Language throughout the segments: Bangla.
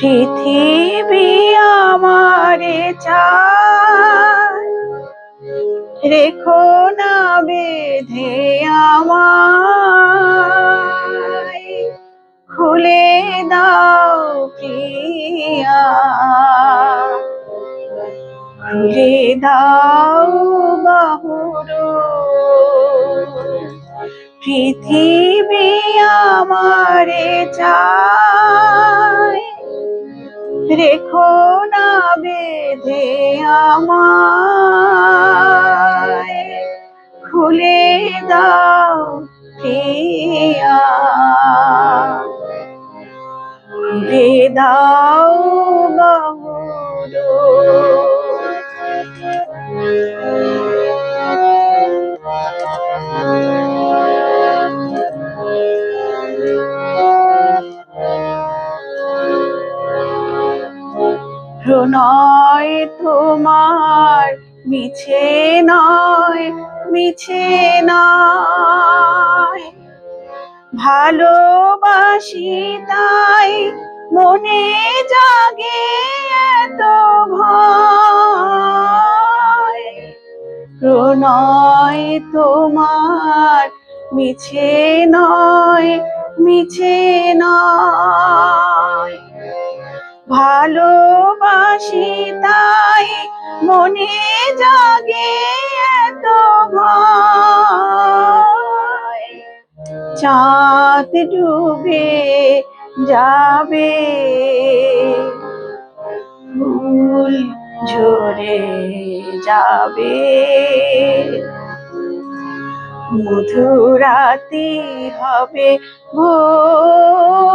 পৃথিবী আমারে রেখো না বেঁধে আমায়। খুলে দাও প্রিয়া। খুলে দাও বাহুরু। পৃথিবী আমারে চায়। রেখো না বেঁধে আমায়। খুলে দাও প্রিয়া। দাও প্রণয় তোমার, মিছে নয় মিছে নয়। ভালোবাসি তাই মনে জাগে এত ভয়। প্রণয় তোমার, মিছে নয় মিছে নয়। ভালোবাসি তাই মনে জাগে এত চাঁদ ডুবে যাবে ফুল ঝরে যাবে। মধুরাতি হবে ভোর।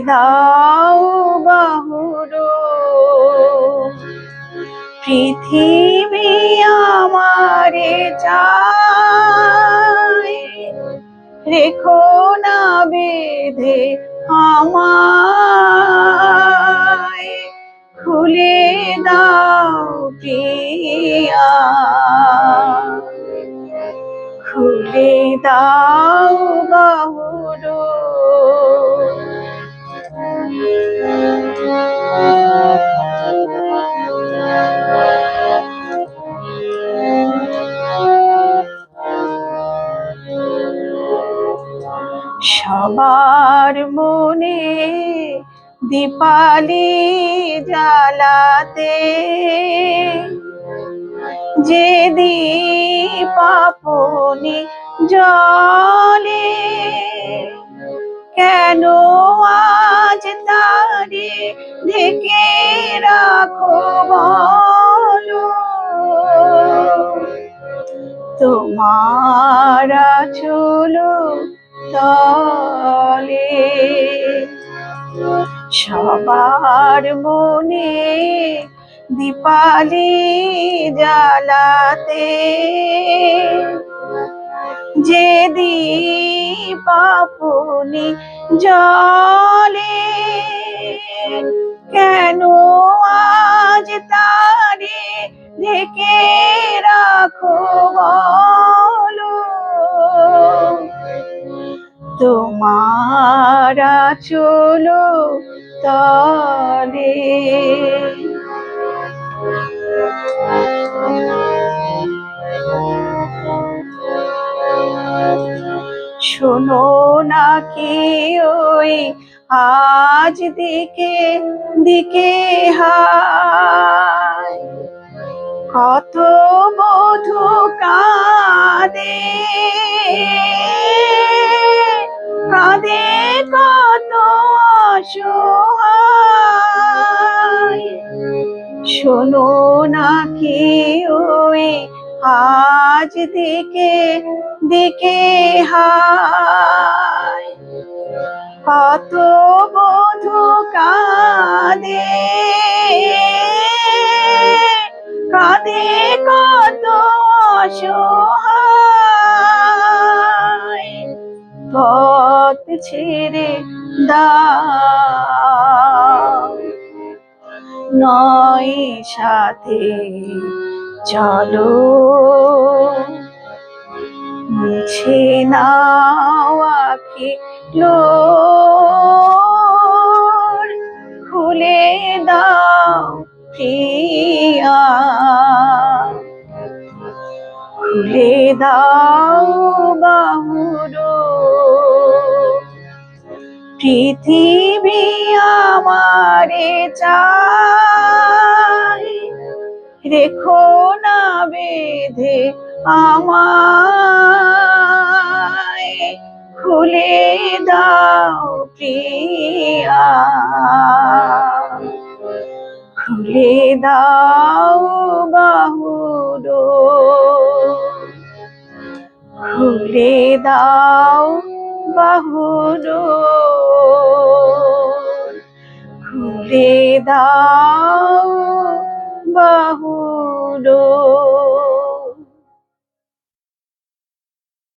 দাও বাহুরু পৃথিবী আমারে চায়। রেখো না বেঁধে আমায়। খুলে দাও প্রিয়া। খুলে দাও বাহুরু সবার মনে দীপালি জ্বালাতে যে দীপাপনি জলে, কেন আজ তারে ঢেকে রাখো বলো? তোমার চলো তলে সবার মনে দীপালি জ্বালাতে। যে দীপাপনি জলে কেন আজ তারে ঢেকে রাখো তোমারা চলো তলে শোনো না নাকি ওই আজ দিকে দিকে হায়। কত বধু কাঁদে কাঁদে। শোনো নাকি ওই আজ দিকে দিকে হায় কত বধু কাঁদে কাঁদে কত অসহায়। পথ ছেড়ে নয় সাথে চলো। মুছে আখি লো খুলে দাও খুলে দাও বাহুরো পৃথিবী আমারে চাই। রেখো না বেঁধে আমায়। খুলে দাও প্রিয়া। খুলে দাও বাহুরো খুলে দাও বাহুরো খুলে দাও বাহুরো